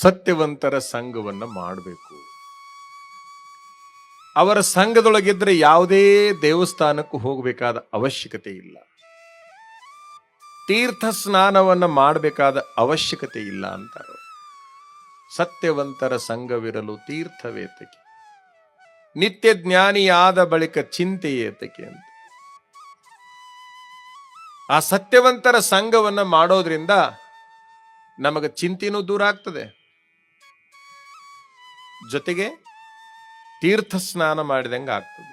ಸತ್ಯವಂತರ ಸಂಘವನ್ನು ಮಾಡಬೇಕು. ಅವರ ಸಂಘದೊಳಗಿದ್ರೆ ಯಾವುದೇ ದೇವಸ್ಥಾನಕ್ಕೂ ಹೋಗಬೇಕಾದ ಅವಶ್ಯಕತೆ ಇಲ್ಲ. ತೀರ್ಥ ಸ್ನಾನವನ್ನ ಮಾಡಬೇಕಾದ ಅವಶ್ಯಕತೆ ಇಲ್ಲ ಅಂತಾರೆ. ಸತ್ಯವಂತರ ಸಂಘವಿರಲು ತೀರ್ಥವೇತಕ್ಕೆ ನಿತ್ಯ ಜ್ಞಾನಿಯಾದ ಬಳಿಕ ಚಿಂತೆ ಏತಕ್ಕೆ ಅಂತ. ಆ ಸತ್ಯವಂತರ ಸಂಘವನ್ನು ಮಾಡೋದ್ರಿಂದ ನಮಗೆ ಚಿಂತೆನೂ ದೂರ ಆಗ್ತದೆ. ಜೊತೆಗೆ ತೀರ್ಥ ಸ್ನಾನ ಮಾಡಿದಂಗೆ ಆಗ್ತದೆ.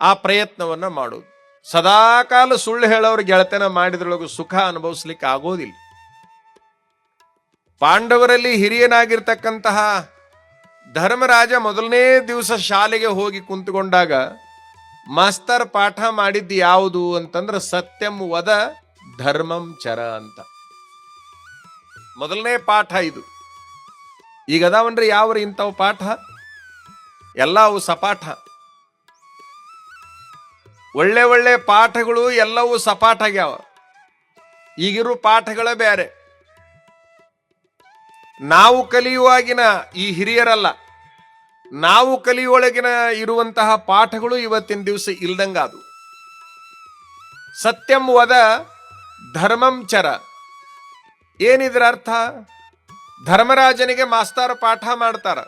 ಆ ಪ್ರಯತ್ನವನ್ನ ಮಾಡೋದು. ಸದಾಕಾಲ ಸುಳ್ಳು ಹೇಳೋರು ಗೆಳತನ ಮಾಡಿದ್ರೊಳಗು ಸುಖ ಅನುಭವಿಸ್ಲಿಕ್ಕೆ ಆಗೋದಿಲ್ಲ. ಪಾಂಡವರಲ್ಲಿ ಹಿರಿಯನಾಗಿರ್ತಕ್ಕಂತಹ ಧರ್ಮರಾಜ ಮೊದಲನೇ ದಿವಸ ಶಾಲೆಗೆ ಹೋಗಿ ಕುಂತುಕೊಂಡಾಗ, ಮಾಸ್ತರ್ ಪಾಠ ಮಾಡಿದ್ದು ಯಾವುದು ಅಂತಂದ್ರೆ ಸತ್ಯಂ ವದ ಧರ್ಮಂ ಚರ ಅಂತ. ಮೊದಲನೇ ಪಾಠ ಇದು. ಈಗ ಅದಾವನ್ರಿ ಯಾವ್ರಿ ಇಂಥವು ಪಾಠ? ಎಲ್ಲ ಅವು ಸಪಾಠ. ಒಳ್ಳೆ ಒಳ್ಳೆ ಪಾಠಗಳು ಎಲ್ಲವೂ ಸಪಾಠ ಆಗ್ಯಾವ. ಈಗಿರೋ ಪಾಠಗಳೇ ಬೇರೆ ನಾವು ಕಲಿಯುವಾಗಿನ ಈ ಹಿರಿಯರಲ್ಲ, ನಾವು ಕಲಿಯೊಳಗಿನ ಇರುವಂತಹ ಪಾಠಗಳು ಇವತ್ತಿನ ದಿವಸ ಇಲ್ದಂಗಾದು ಸತ್ಯಂ ವದ ಧರ್ಮಂ ಚರ. ಏನಿದ್ರ ಅರ್ಥ? ಧರ್ಮರಾಜನಿಗೆ ಮಾಸ್ತಾರ ಪಾಠ ಮಾಡ್ತಾರ.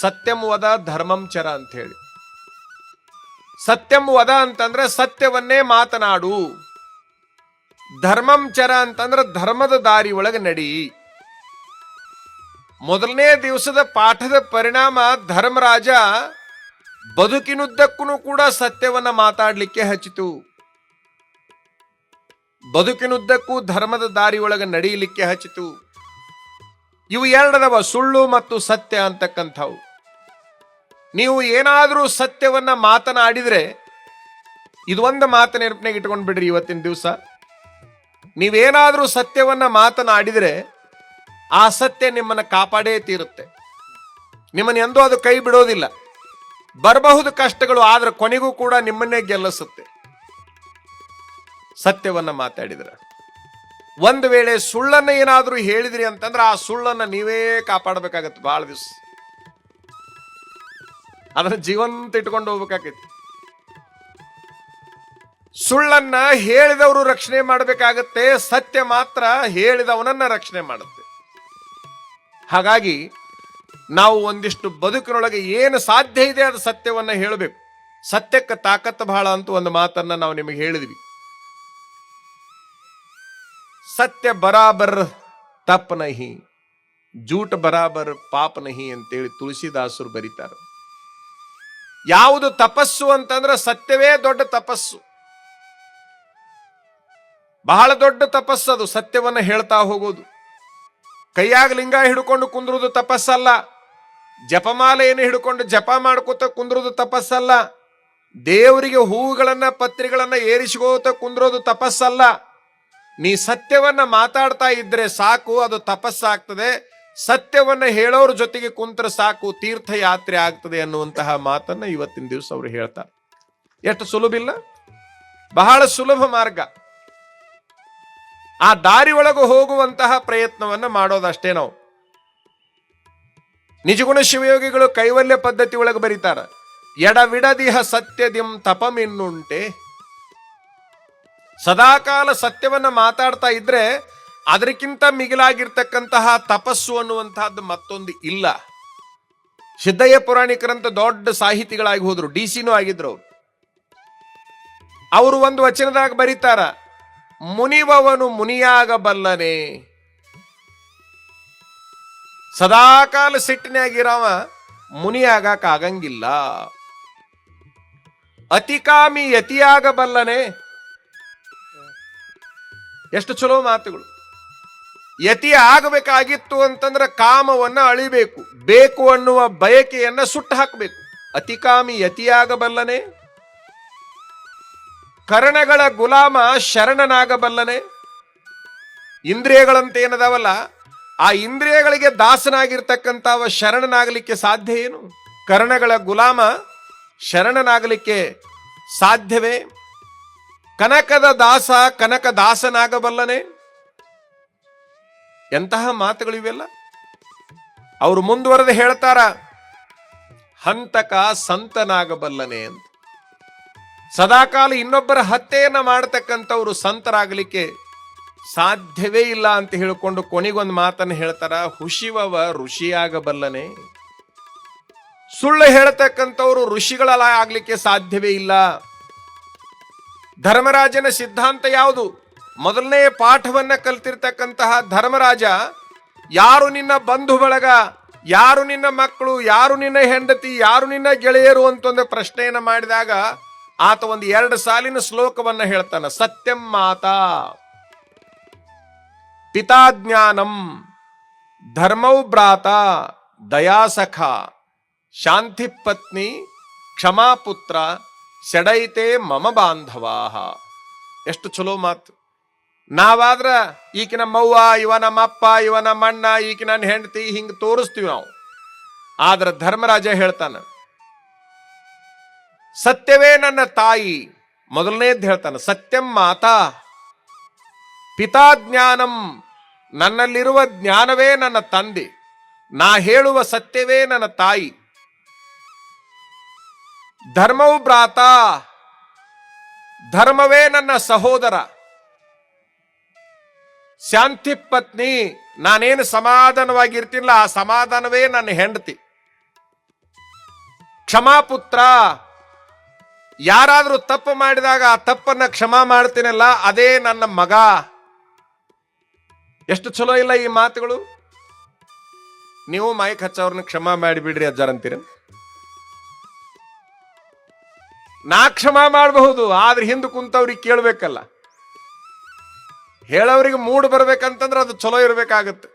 ಸತ್ಯಂ ವದ ಧರ್ಮಂ ಚರ ಅಂತ ಹೇಳಿ ಸತ್ಯಂ ವದ ಅಂತಂದ್ರೆ ಸತ್ಯವನ್ನೇ ಮಾತನಾಡು. ಧರ್ಮಂ ಚರ ಅಂತಂದ್ರೆ ಧರ್ಮದ ದಾರಿ ಒಳಗೆ ನಡಿ. ಮೊದಲನೇ ದಿವಸದ ಪಾಠದ ಪರಿಣಾಮ ಧರ್ಮರಾಜ ಬದುಕಿನುದ್ದಕ್ಕೂ ಕೂಡ ಸತ್ಯವನ್ನ ಮಾತಾಡಲಿಕ್ಕೆ ಹಚ್ಚಿತು. ಬದುಕಿನುದ್ದಕ್ಕೂ ಧರ್ಮದ ದಾರಿ ಒಳಗೆ ನಡೆಯಲಿಕ್ಕೆ ಹಚ್ಚಿತು. ಇವು ಎರಡದವ ಸುಳ್ಳು ಮತ್ತು ಸತ್ಯ ಅಂತಕ್ಕಂಥವು. ನೀವು ಏನಾದರೂ ಸತ್ಯವನ್ನ ಮಾತನಾಡಿದರೆ, ಇದು ಒಂದು ಮಾತು ನೆನಪಿನಾಗ ಇಟ್ಕೊಂಡು ಬಿಡ್ರಿ ಇವತ್ತಿನ ದಿವಸ. ನೀವೇನಾದರೂ ಸತ್ಯವನ್ನ ಮಾತನಾಡಿದರೆ, ಆ ಸತ್ಯ ನಿಮ್ಮನ್ನ ಕಾಪಾಡೇ ತೀರುತ್ತೆ. ನಿಮ್ಮನ್ನು ಎಂದೂ ಅದು ಕೈ ಬಿಡೋದಿಲ್ಲ. ಬರಬಹುದು ಕಷ್ಟಗಳು, ಆದರೆ ಕೊನೆಗೂ ಕೂಡ ನಿಮ್ಮನ್ನೇ ಗೆಲ್ಲಿಸುತ್ತೆ. ಸತ್ಯವನ್ನ ಮಾತಾಡಿದ್ರೆ. ಒಂದು ವೇಳೆ ಸುಳ್ಳನ್ನು ಏನಾದರೂ ಹೇಳಿದ್ರಿ ಅಂತಂದ್ರೆ ಆ ಸುಳ್ಳನ್ನು ನೀವೇ ಕಾಪಾಡಬೇಕಾಗತ್ತೆ ಬಹಳ ದಿವಸ. ಅದನ್ನು ಜೀವಂತ ಇಟ್ಕೊಂಡು ಹೋಗ್ಬೇಕಾಗೈತಿ. ಸುಳ್ಳನ್ನ ಹೇಳಿದವರು ರಕ್ಷಣೆ ಮಾಡಬೇಕಾಗತ್ತೆ, ಸತ್ಯ ಮಾತ್ರ ಹೇಳಿದವನನ್ನ ರಕ್ಷಣೆ ಮಾಡುತ್ತೆ. ಹಾಗಾಗಿ ನಾವು ಒಂದಿಷ್ಟು ಬದುಕಿನೊಳಗೆ ಏನು ಸಾಧ್ಯ ಇದೆ ಅದು ಸತ್ಯವನ್ನ ಹೇಳಬೇಕು. ಸತ್ಯಕ್ಕೆ ತಾಕತ್ತು ಬಹಳ ಅಂತ ಒಂದು ಮಾತನ್ನ ನಾವು ನಿಮಗೆ ಹೇಳಿದ್ವಿ. ಸತ್ಯ ಬರಾಬರ್ ತಪ್ಪ ನಹಿ, ಜೂಟ್ ಬರಾಬರ್ ಪಾಪ ನಹಿ ಅಂತೇಳಿ ತುಳಸಿದಾಸರು ಬರೀತಾರೆ. ಯಾವುದು ತಪಸ್ಸು ಅಂತಂದ್ರೆ ಸತ್ಯವೇ ದೊಡ್ಡ ತಪಸ್ಸು. ಬಹಳ ದೊಡ್ಡ ತಪಸ್ಸು ಅದು, ಸತ್ಯವನ್ನ ಹೇಳ್ತಾ ಹೋಗೋದು. ಕೈಯಾಗ ಲಿಂಗ ಹಿಡ್ಕೊಂಡು ಕುಂದ್ರುದು ತಪಸ್ಸಲ್ಲ ಜಪಮಾಲೆಯನ್ನು ಹಿಡ್ಕೊಂಡು ಜಪ ಮಾಡ್ಕೋತ ಕುಂದ್ರುದು ತಪಸ್ಸಲ್ಲ, ದೇವರಿಗೆ ಹೂವುಗಳನ್ನ ಪತ್ರಿಗಳನ್ನ ಏರಿಸಿಕೋತ ಕುಂದ್ರೋದು ತಪಸ್ಸಲ್ಲ. ನೀ ಸತ್ಯವನ್ನ ಮಾತಾಡ್ತಾ ಇದ್ರೆ ಸಾಕು, ಅದು ತಪಸ್ಸಾಗ್ತದೆ. ಸತ್ಯವನ್ನ ಹೇಳೋರ ಜೊತೆಗೆ ಕುಂತ್ರ ಸಾಕು, ತೀರ್ಥಯಾತ್ರೆ ಆಗ್ತದೆ ಅನ್ನುವಂತಹ ಮಾತನ್ನ ಇವತ್ತಿನ ದಿವಸ ಅವರು ಹೇಳ್ತಾರೆ. ಎಷ್ಟು ಸುಲಭ ಇಲ್ಲ? ಬಹಳ ಸುಲಭ ಮಾರ್ಗ. ಆ ದಾರಿ ಒಳಗೆ ಹೋಗುವಂತಹ ಪ್ರಯತ್ನವನ್ನ ಮಾಡೋದಷ್ಟೇ ನಾವು. ನಿಜಗುಣ ಶಿವಯೋಗಿಗಳು ಕೈವಲ್ಯ ಪದ್ಧತಿ ಒಳಗೆ ಬರೀತಾರ. ಎಡವಿಡದಿಹ ಸತ್ಯದಿಂ ತಪಮಿನ್ನುಂಟೆ. ಸದಾಕಾಲ ಸತ್ಯವನ್ನ ಮಾತಾಡ್ತಾ ಇದ್ರೆ ಅದಕ್ಕಿಂತ ಮಿಗಿಲಾಗಿರ್ತಕ್ಕಂತಹ ತಪಸ್ಸು ಅನ್ನುವಂತಹದ್ದು ಮತ್ತೊಂದು ಇಲ್ಲ. ಸಿದ್ದಯ್ಯ ಪುರಾಣಿಕರಂತ ದೊಡ್ಡ ಸಾಹಿತಿಗಳಾಗಿ ಹೋದ್ರು ಡಿ ಸಿನೂ ಆಗಿದ್ರು ಅವ್ರು. ಒಂದು ವಚನದಾಗ ಬರೀತಾರ, ಮುನಿವವನು ಮುನಿಯಾಗಬಲ್ಲನೆ. ಸದಾಕಾಲ ಸಿಟ್ಟಿನಾಗಿರವ ಮುನಿಯಾಗಕ್ಕಾಗಂಗಿಲ್ಲ ಅತಿಕಾಮಿ ಯತಿಯಾಗಬಲ್ಲನೆ. ಎಷ್ಟು ಚಲೋ ಮಾತುಗಳು. ಯತಿ ಆಗಬೇಕಾಗಿತ್ತು ಅಂತಂದ್ರೆ ಕಾಮವನ್ನ ಅಳಿಬೇಕು, ಬೇಕು ಅನ್ನುವ ಬಯಕೆಯನ್ನ ಸುಟ್ಟು ಹಾಕಬೇಕು. ಅತಿಕಾಮಿ ಯತಿಯಾಗಬಲ್ಲನೆ, ಕರಣಗಳ ಗುಲಾಮ ಶರಣನಾಗಬಲ್ಲನೆ. ಇಂದ್ರಿಯಗಳಂತ ಏನದಾವಲ್ಲ, ಆ ಇಂದ್ರಿಯಗಳಿಗೆ ದಾಸನಾಗಿರ್ತಕ್ಕಂಥವ ಶರಣನಾಗಲಿಕ್ಕೆ ಸಾಧ್ಯ ಏನು? ಕರ್ಣಗಳ ಗುಲಾಮ ಶರಣನಾಗಲಿಕ್ಕೆ ಸಾಧ್ಯವೇ? ಕನಕದ ದಾಸ ಕನಕ ದಾಸನಾಗಬಲ್ಲನೆ? ಎಂತಹ ಮಾತುಗಳಿವೆಲ್ಲ? ಅವರು ಮುಂದುವರೆದು ಹೇಳ್ತಾರ, ಹಂತಕ ಸಂತನಾಗಬಲ್ಲನೆ ಅಂತ. ಸದಾಕಾಲ ಇನ್ನೊಬ್ಬರ ಹತ್ಯೆಯನ್ನ ಮಾಡತಕ್ಕಂಥವ್ರು ಸಂತರಾಗಲಿಕ್ಕೆ ಸಾಧ್ಯವೇ ಇಲ್ಲ ಅಂತ ಹೇಳಿಕೊಂಡು ಕೊನೆಗೊಂದು ಮಾತನ್ನು ಹೇಳ್ತಾರ, ಹುಷಿವವ ಋಷಿಯಾಗಬಲ್ಲನೆ. ಸುಳ್ಳು ಹೇಳ್ತಕ್ಕಂಥವ್ರು ಋಷಿಗಳಲ್ಲ ಆಗ್ಲಿಕ್ಕೆ ಸಾಧ್ಯವೇ ಇಲ್ಲ. ಧರ್ಮರಾಜನ ಸಿದ್ಧಾಂತ ಯಾವುದು? ಮೊದಲನೇ ಪಾಠವನ್ನ ಕಲ್ತಿರ್ತಕ್ಕಂತಹ ಧರ್ಮರಾಜ, ಯಾರು ನಿನ್ನ ಬಂಧು ಬಳಗ, ಯಾರು ನಿನ್ನ ಮಕ್ಕಳು, ಯಾರು ನಿನ್ನ ಹೆಂಡತಿ, ಯಾರು ನಿನ್ನ ಗೆಳೆಯರು ಅಂತ ಒಂದು ಪ್ರಶ್ನೆಯನ್ನ ಮಾಡಿದಾಗ ಆತ ಒಂದು ಎರಡು ಸಾಲಿನ ಶ್ಲೋಕವನ್ನ ಹೇಳ್ತಾನ. ಸತ್ಯಂ ಮಾತಾ ಪಿತಾಜ್ಞಾನಂ ಧರ್ಮೌ ಭ್ರಾತ ದಯಾಸಖ ಶಾಂತಿ ಪತ್ನಿ ಕ್ಷಮಾಪುತ್ರ ಸೆಡೈತೆ ಮಮ ಬಾಂಧವಾಹ ಎಷ್ಟು ಚಲೋ ಮಾತು. ನಾವಾದ್ರ ಈಕಿನ ನಮ್ಮವ್ವ ಇವ ನಮ್ಮಪ್ಪ ಇವ ನಮ್ಮ ಅಣ್ಣ ಈಕಿನ ನನ್ನ ಹೆಂಡತಿ ಹಿಂಗ್ ತೋರಿಸ್ತೀವಿ ನಾವು. ಆದ್ರ ಧರ್ಮರಾಜ ಹೇಳ್ತಾನ, ಸತ್ಯವೇ ನನ್ನ ತಾಯಿ. ಮೊದಲನೇದ್ ಹೇಳ್ತಾನೆ, ಸತ್ಯಂ ಮಾತಾ, ಪಿತಾ ಜ್ಞಾನಂ, ನನ್ನಲ್ಲಿರುವ ಜ್ಞಾನವೇ ನನ್ನ ತಂದೆ. ನಾ ಹೇಳುವ ಸತ್ಯವೇ ನನ್ನ ತಾಯಿ. ಧರ್ಮವು ಭ್ರಾತ, ಧರ್ಮವೇ ನನ್ನ ಸಹೋದರ. ಶಾಂತಿ ಪತ್ನಿ, ನಾನೇನು ಸಮಾಧಾನವಾಗಿರ್ತಿಲ್ಲ, ಆ ಸಮಾಧಾನವೇ ನನ್ನ ಹೆಂಡತಿ. ಕ್ಷಮಾಪುತ್ರ, ಯಾರಾದರೂ ತಪ್ಪು ಮಾಡಿದಾಗ ಆ ತಪ್ಪನ್ನ ಕ್ಷಮಾ ಮಾಡ್ತೀನಲ್ಲ, ಅದೇ ನನ್ನ ಮಗ. ಎಷ್ಟು ಚಲೋ ಇಲ್ಲ ಈ ಮಾತುಗಳು? ನೀವು ಮೈಕ್ ಹಚ್ಚವ್ರನ್ನ ಕ್ಷಮಾ ಮಾಡಿಬಿಡ್ರಿ ಅಜ್ಜಾರ್ ನಾ ಕ್ಷಮ ಮಾಡಬಹುದು, ಆದ್ರೆ ಹಿಂದೆ ಕುಂತವ್ರಿಗೆ ಕೇಳಬೇಕಲ್ಲ. ಹೇಳೋರಿಗೆ ಮೂಡ್ ಬರ್ಬೇಕಂತಂದ್ರೆ ಅದು ಚಲೋ ಇರಬೇಕಾಗತ್ತೆ.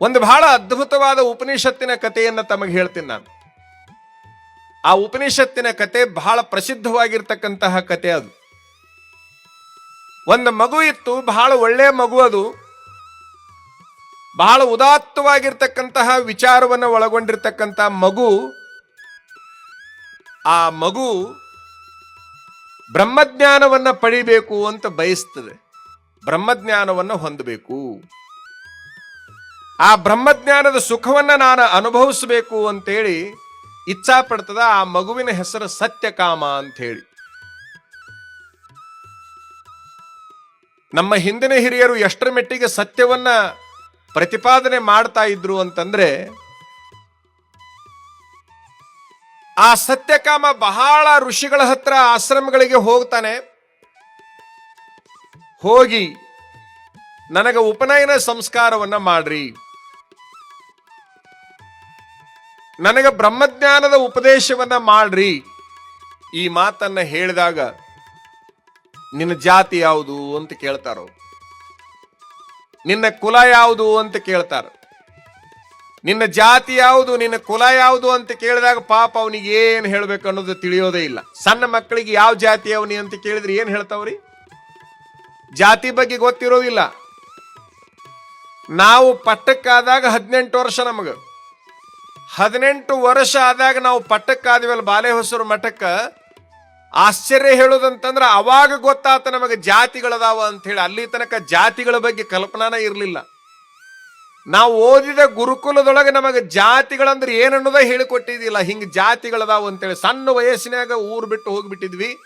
ಒಂದು ಬಹಳ ಅದ್ಭುತವಾದ ಉಪನಿಷತ್ತಿನ ಕಥೆಯನ್ನ ತಮಗೆ ಹೇಳ್ತೀನಿ ನಾನು. ಆ ಉಪನಿಷತ್ತಿನ ಕತೆ ಬಹಳ ಪ್ರಸಿದ್ಧವಾಗಿರ್ತಕ್ಕಂತಹ ಕತೆ ಅದು. ಒಂದು ಮಗು ಇತ್ತು, ಬಹಳ ಒಳ್ಳೆಯ ಮಗು ಅದು. ಬಹಳ ಉದಾತ್ತವಾಗಿರ್ತಕ್ಕಂತಹ ವಿಚಾರವನ್ನು ಒಳಗೊಂಡಿರ್ತಕ್ಕಂತಹ ಮಗು ಆ ಮಗು ಬ್ರಹ್ಮಜ್ಞಾನವನ್ನು ಪಡಿಬೇಕು ಅಂತ ಬಯಸ್ತದೆ. ಬ್ರಹ್ಮಜ್ಞಾನವನ್ನು ಹೊಂದಬೇಕು. ಆ ಬ್ರಹ್ಮಜ್ಞಾನದ ಸುಖವನ್ನು ನಾನು ಅನುಭವಿಸಬೇಕು ಅಂತೇಳಿ ಇಚ್ಛಾ ಪಡ್ತದ ಆ ಮಗುವಿನ ಹೆಸರು ಸತ್ಯಕಾಮ ಅಂತ ಹೇಳಿ ನಮ್ಮ ಹಿಂದಿನ ಹಿರಿಯರು ಎಷ್ಟರ ಮಟ್ಟಿಗೆ ಸತ್ಯವನ್ನ ಪ್ರತಿಪಾದನೆ ಮಾಡ್ತಾ ಇದ್ರು ಅಂತಂದ್ರೆ ಆ ಸತ್ಯಕಾಮ ಬಹಳ ಋಷಿಗಳ ಹತ್ರ ಆಶ್ರಮಗಳಿಗೆ ಹೋಗ್ತಾನೆ. ಹೋಗಿ ನನಗೆ ಉಪನಯನ ಸಂಸ್ಕಾರವನ್ನ ಮಾಡ್ರಿ. ನನಗೆ ಬ್ರಹ್ಮಜ್ಞಾನದ ಉಪದೇಶವನ್ನ ಮಾಡ್ರಿ. ಈ ಮಾತನ್ನ ಹೇಳಿದಾಗ ನಿನ್ನ ಜಾತಿ ಯಾವುದು ಅಂತ ಕೇಳ್ತಾರೋ. ನಿನ್ನ ಕುಲ ಯಾವುದು ಅಂತ ಕೇಳ್ತಾರ? ನಿನ್ನ ಜಾತಿ ಯಾವುದು, ನಿನ್ನ ಕುಲ ಯಾವುದು ಅಂತ ಕೇಳಿದಾಗ ಪಾಪ ಅವನಿಗೆ ಏನು ಹೇಳ್ಬೇಕು ಅನ್ನೋದು ತಿಳಿಯೋದೇ ಇಲ್ಲ. ಸಣ್ಣ ಮಕ್ಕಳಿಗೆ ಯಾವ ಜಾತಿ ಅವನಿ ಅಂತ ಕೇಳಿದ್ರೆ ಏನು ಹೇಳ್ತಾವ್ರಿ? ಜಾತಿ ಬಗ್ಗೆ ಗೊತ್ತಿರೋದಿಲ್ಲ ನಾವು ಪಟ್ಟಕ್ಕಾದಾಗ ಹದಿನೆಂಟು ವರ್ಷ ನಮಗೆ. ಹದಿನೆಂಟು ವರ್ಷ ಆದಾಗ ನಾವು ಪಟ್ಟಕ್ಕಾದ್ವಲ್ಲ ಬಾಲೆ ಹೊಸರು ಮಠಕ್ಕ ಆಶ್ಚರ್ಯ ಹೇಳೋದಂತಂದ್ರೆ ಅವಾಗ ಗೊತ್ತಾತ ನಮಗೆ ಜಾತಿಗಳದಾವ ಅಂತ ಹೇಳಿ, ಅಲ್ಲಿ ತನಕ ಜಾತಿಗಳ ಬಗ್ಗೆ ಕಲ್ಪನಾನ ಇರಲಿಲ್ಲ. ನಾವು ಓದಿದ ಗುರುಕುಲದೊಳಗೆ ನಮಗೆ ಜಾತಿಗಳಂದ್ರೆ ಏನನ್ನೋದ ಹೇಳಿಕೊಟ್ಟಿದ್ದಿಲ್ಲ. ಹಿಂಗೆ ಜಾತಿಗಳದಾವ ಅಂತೇಳಿ ಸಣ್ಣ ವಯಸ್ಸಿನಾಗ ಊರು ಬಿಟ್ಟು ಹೋಗ್ಬಿಟ್ಟಿದ್ವಿ.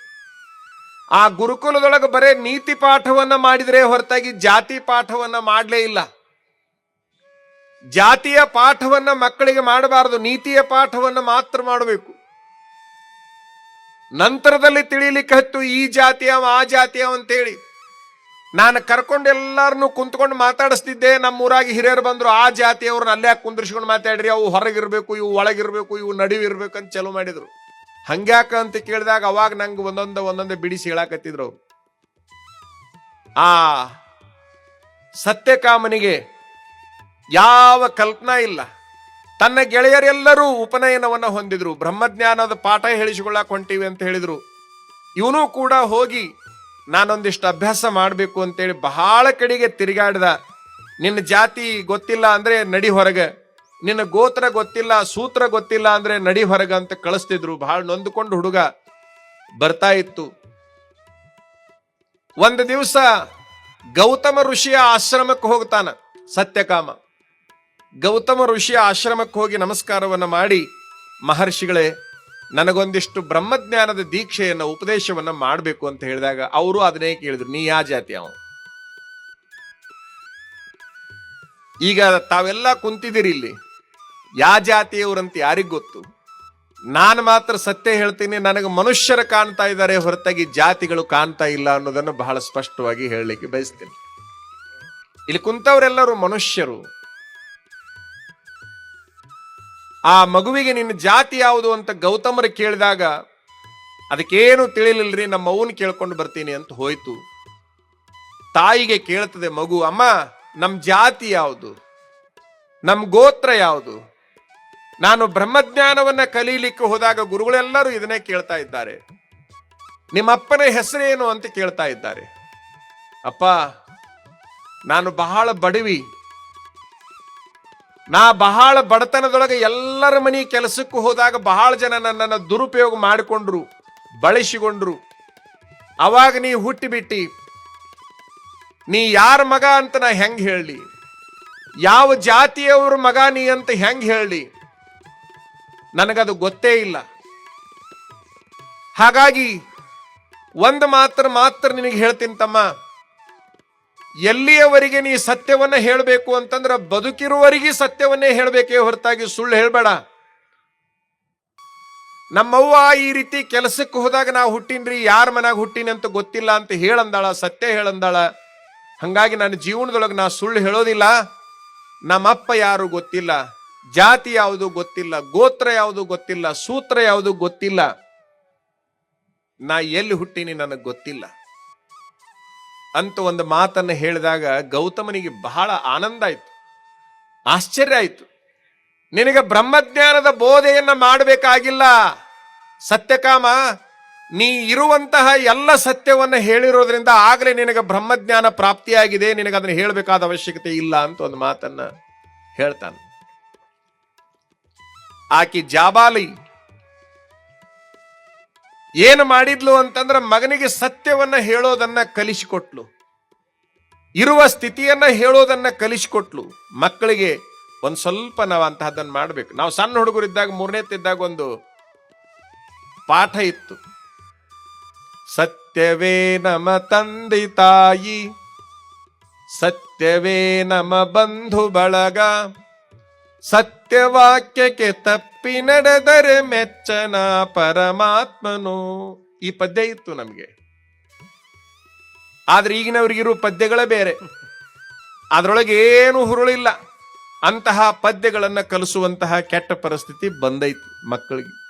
ಆ ಗುರುಕುಲದೊಳಗೆ ಬರೇ ನೀತಿ ಪಾಠವನ್ನ ಮಾಡಿದ್ರೆ ಹೊರತಾಗಿ ಜಾತಿ ಪಾಠವನ್ನ ಮಾಡಲೇ ಇಲ್ಲ. ಜಾತಿಯ ಪಾಠವನ್ನ ಮಕ್ಕಳಿಗೆ ಮಾಡಬಾರದು, ನೀತಿಯ ಪಾಠವನ್ನ ಮಾತ್ರ ಮಾಡಬೇಕು. ನಂತರದಲ್ಲಿ ತಿಳಿಯಲಿಕ್ಕೆ ಹತ್ತು ಈ ಜಾತಿಯವ, ಆ ಜಾತಿಯವ ಅಂತೇಳಿ. ನಾನು ಕರ್ಕೊಂಡು ಎಲ್ಲಾರನ್ನೂ ಕುಂತ್ಕೊಂಡು ಮಾತಾಡಿಸ್ತಿದ್ದೆ. ನಮ್ಮ ಊರಾಗಿ ಹಿರಿಯರು ಬಂದ್ರು, ಆ ಜಾತಿಯವ್ರನ್ನ ಅಲ್ಲೇ ಕುಂದ್ರಿಸ್ಕೊಂಡು ಮಾತಾಡ್ರಿ. ಅವು ಹೊರಗಿರ್ಬೇಕು, ಇವು ಒಳಗಿರ್ಬೇಕು, ಇವು ನಡುವಿರ್ಬೇಕು ಅಂತ ಚಲೋ ಮಾಡಿದ್ರು. ಹಂಗ್ಯಾಕ ಅಂತ ಕೇಳಿದಾಗ ಅವಾಗ ನಂಗೆ ಒಂದೊಂದು ಒಂದೊಂದು ಬಿಡಿಸಿ ಹೇಳಾಕತ್ತಿದ್ರು ಆ ಸತ್ಯಕಾಮನಿಗೆ ಯಾವ ಕಲ್ಪನಾ ಇಲ್ಲ. ತನ್ನ ಗೆಳೆಯರೆಲ್ಲರೂ ಉಪನಯನವನ್ನ ಹೊಂದಿದ್ರು. ಬ್ರಹ್ಮಜ್ಞಾನದ ಪಾಠ ಹೇಳಿಸಿಕೊಳ್ಳಕ್ ಹೊಂಟಿವಿ ಅಂತ ಹೇಳಿದ್ರು. ಇವನು ಕೂಡ ಹೋಗಿ ನಾನೊಂದಿಷ್ಟು ಅಭ್ಯಾಸ ಮಾಡಬೇಕು ಅಂತೇಳಿ ಬಹಳ ಕಡೆಗೆ ತಿರುಗಾಡ್ದ. ನಿನ್ನ ಜಾತಿ ಗೊತ್ತಿಲ್ಲ ಅಂದ್ರೆ ನಡಿ ಹೊರಗೆ. ನಿನ್ನ ಗೋತ್ರ ಗೊತ್ತಿಲ್ಲ, ಸೂತ್ರ ಗೊತ್ತಿಲ್ಲ ಅಂದ್ರೆ ನಡಿ ಹೊರಗ ಅಂತ ಕಳಿಸ್ತಿದ್ರು. ಬಹಳ ನೊಂದುಕೊಂಡು ಹುಡುಗ ಬರ್ತಾ ಇತ್ತು. ಒಂದು ದಿವಸ ಗೌತಮ ಋಷಿಯ ಆಶ್ರಮಕ್ಕೆ ಹೋಗ್ತಾನ ಸತ್ಯಕಾಮ. ಗೌತಮ ಋಷಿಯ ಆಶ್ರಮಕ್ಕೆ ಹೋಗಿ ನಮಸ್ಕಾರವನ್ನು ಮಾಡಿ ಮಹರ್ಷಿಗಳೇ ನನಗೊಂದಿಷ್ಟು ಬ್ರಹ್ಮಜ್ಞಾನದ ದೀಕ್ಷೆಯನ್ನ, ಉಪದೇಶವನ್ನ ಮಾಡಬೇಕು ಅಂತ ಹೇಳಿದಾಗ ಅವರು ಅದನ್ನೇ ಕೇಳಿದ್ರು. ನೀ ಯಾ ಜಾತಿ ಅವನು ಈಗ ತಾವೆಲ್ಲ ಕುಂತಿದ್ದೀರಿ ಇಲ್ಲಿ. ಯಾ ಜಾತಿಯವರಂತ ಯಾರಿಗ್ ಗೊತ್ತು? ನಾನು ಮಾತ್ರ ಸತ್ಯ ಹೇಳ್ತೀನಿ, ನನಗೆ ಮನುಷ್ಯರು ಕಾಣ್ತಾ ಇದ್ದಾರೆ, ಹೊರತಾಗಿ ಜಾತಿಗಳು ಕಾಣ್ತಾ ಇಲ್ಲ ಅನ್ನೋದನ್ನು ಬಹಳ ಸ್ಪಷ್ಟವಾಗಿ ಹೇಳಲಿಕ್ಕೆ ಬಯಸ್ತೇನೆ. ಇಲ್ಲಿ ಕುಂತವರೆಲ್ಲರೂ ಮನುಷ್ಯರು. ಆ ಮಗುವಿಗೆ ನಿನ್ನ ಜಾತಿ ಯಾವುದು ಅಂತ ಗೌತಮರು ಕೇಳಿದಾಗ, ಅದಕ್ಕೇನು ತಿಳಿಲಿಲ್ರಿ, ನಮ್ಮ ಅವ್ವನ್ ಕೇಳ್ಕೊಂಡು ಬರ್ತೀನಿ ಅಂತ ಹೋಯ್ತು. ತಾಯಿಗೆ ಕೇಳ್ತದೆ ಮಗು, ಅಮ್ಮ ನಮ್ಮ ಜಾತಿ ಯಾವುದು? ನಮ್ಮ ಗೋತ್ರ ಯಾವುದು? ನಾನು ಬ್ರಹ್ಮಜ್ಞಾನವನ್ನ ಕಲೀಲಿಕ್ಕೆ ಹೋದಾಗ ಗುರುಗಳೆಲ್ಲರೂ ಇದನ್ನೇ ಕೇಳ್ತಾ ಇದ್ದಾರೆ. ನಿಮ್ಮ ಅಪ್ಪನ ಹೆಸರೇನು? ಅಂತ ಕೇಳ್ತಾ ಇದ್ದಾರೆ. ಅಪ್ಪ, ನಾನು ಬಹಳ ಬಡವಿ. ನಾ ಬಹಳ ಬಡತನದೊಳಗೆ ಎಲ್ಲರ ಮನೆ ಕೆಲಸಕ್ಕೂ ಹೋದಾಗ ಬಹಳ ಜನ ನನ್ನನ್ನು ದುರುಪಯೋಗ ಮಾಡಿಕೊಂಡ್ರು, ಬಳಸಿಕೊಂಡ್ರು. ಅವಾಗ ನೀ ಹುಟ್ಟಿಬಿಟ್ಟಿ ನೀ ಯಾರ ಮಗ ಅಂತ ನಾ ಹೆಂಗೆ ಹೇಳಲಿ ಯಾವ ಜಾತಿಯವ್ರ ಮಗ ನೀ ಅಂತ ಹೆಂಗೆ ಹೇಳಲಿ ನನಗದು ಗೊತ್ತೇ ಇಲ್ಲ. ಹಾಗಾಗಿ, ಒಂದು ಮಾತ್ರ ಮಾತ್ರ ನಿನಗೆ ಹೇಳ್ತೀನಿ ತಮ್ಮ. ಎಲ್ಲಿಯವರೆಗೆ ನೀ ಸತ್ಯವನ್ನ ಹೇಳಬೇಕು ಅಂತಂದ್ರ ಬದುಕಿರುವವರಿಗೆ ಸತ್ಯವನ್ನೇ ಹೇಳಬೇಕೇ ಹೊರತಾಗಿ ಸುಳ್ಳು ಹೇಳಬೇಡ. ನಮ್ಮವ್ವ ಈ ರೀತಿ ಕೆಲಸಕ್ಕೆ ಹೋದಾಗ ನಾ ಹುಟ್ಟಿನ್ರಿ, ಯಾರ ಮನ್ಯಾಗ ಹುಟ್ಟಿನಿ ಅಂತ ಗೊತ್ತಿಲ್ಲ ಅಂತ ಹೇಳಂದಾಳ, ಸತ್ಯ ಹೇಳಂದಾಳ. ಹಂಗಾಗಿ ನನ್ನ ಜೀವನದೊಳಗೆ ನಾ ಸುಳ್ಳು ಹೇಳೋದಿಲ್ಲ. ನಮ್ಮಪ್ಪ ಯಾರು ಗೊತ್ತಿಲ್ಲ, ಜಾತಿ ಯಾವುದು ಗೊತ್ತಿಲ್ಲ, ಗೋತ್ರ ಯಾವುದು ಗೊತ್ತಿಲ್ಲ, ಸೂತ್ರ ಯಾವುದು ಗೊತ್ತಿಲ್ಲ. ನಾ ಎಲ್ಲಿ ಹುಟ್ಟಿನಿ ನನಗೆ ಗೊತ್ತಿಲ್ಲ. ಅಂತ ಒಂದು ಮಾತನ್ನು ಹೇಳಿದಾಗ ಗೌತಮನಿಗೆ ಬಹಳ ಆನಂದ ಆಯಿತು. ಆಶ್ಚರ್ಯ ಆಯಿತು. ನಿನಗೆ ಬ್ರಹ್ಮಜ್ಞಾನದ ಬೋಧೆಯನ್ನು ಮಾಡಬೇಕಾಗಿಲ್ಲ. ಸತ್ಯಕಾಮ, ನೀ ಇರುವಂತಹ ಎಲ್ಲ ಸತ್ಯವನ್ನು ಹೇಳಿರೋದ್ರಿಂದ ಆಗಲೇ ನಿನಗೆ ಬ್ರಹ್ಮಜ್ಞಾನ ಪ್ರಾಪ್ತಿಯಾಗಿದೆ. ನಿನಗೆ ಅದನ್ನು ಹೇಳಬೇಕಾದ ಅವಶ್ಯಕತೆ ಇಲ್ಲ ಅಂತ ಒಂದು ಮಾತನ್ನ ಹೇಳ್ತಾನೆ. ಆಕೆ ಜಾಬಾಲಿ ಏನು ಮಾಡಿದ್ಲು ಅಂತಂದ್ರೆ ಮಗನಿಗೆ ಸತ್ಯವನ್ನ ಹೇಳೋದನ್ನ ಕಲಿಸಿಕೊಟ್ಲು. ಇರುವ ಸ್ಥಿತಿಯನ್ನ ಹೇಳೋದನ್ನ ಕಲಿಸಿಕೊಟ್ಲು. ಮಕ್ಕಳಿಗೆ ಒಂದ್ ಸ್ವಲ್ಪ ನಾವು ಅಂತಹದನ್ನ ಮಾಡ್ಬೇಕು. ನಾವು ಸಣ್ಣ ಹುಡುಗರಿದ್ದಾಗ ಮೂರನೇತಿದ್ದಾಗ ಒಂದು ಪಾಠ ಇತ್ತು. ಸತ್ಯವೇ ನಮ ತಂದೆ ತಾಯಿ, ಸತ್ಯವೇ ನಮ ಬಂಧು ಬಳಗ, ಸತ್ಯವಾಕ್ಯಕ್ಕೆ ತಪ್ಪಿ ನಡೆದರೆ ಮೆಚ್ಚನ ಪರಮಾತ್ಮನು. ಈ ಪದ್ಯ ಇತ್ತು ನಮಗೆ. ಆದ್ರೆ ಈಗಿನವ್ರಿಗಿರುವ ಪದ್ಯಗಳೇ ಬೇರೆ. ಅದರೊಳಗೆ ಏನು ಹುರುಳಿಲ್ಲ. ಅಂತಹ ಪದ್ಯಗಳನ್ನ ಕಲಿಸುವಂತಹ ಕೆಟ್ಟ ಪರಿಸ್ಥಿತಿ ಬಂದೈತಿ ಮಕ್ಕಳಿಗೆ.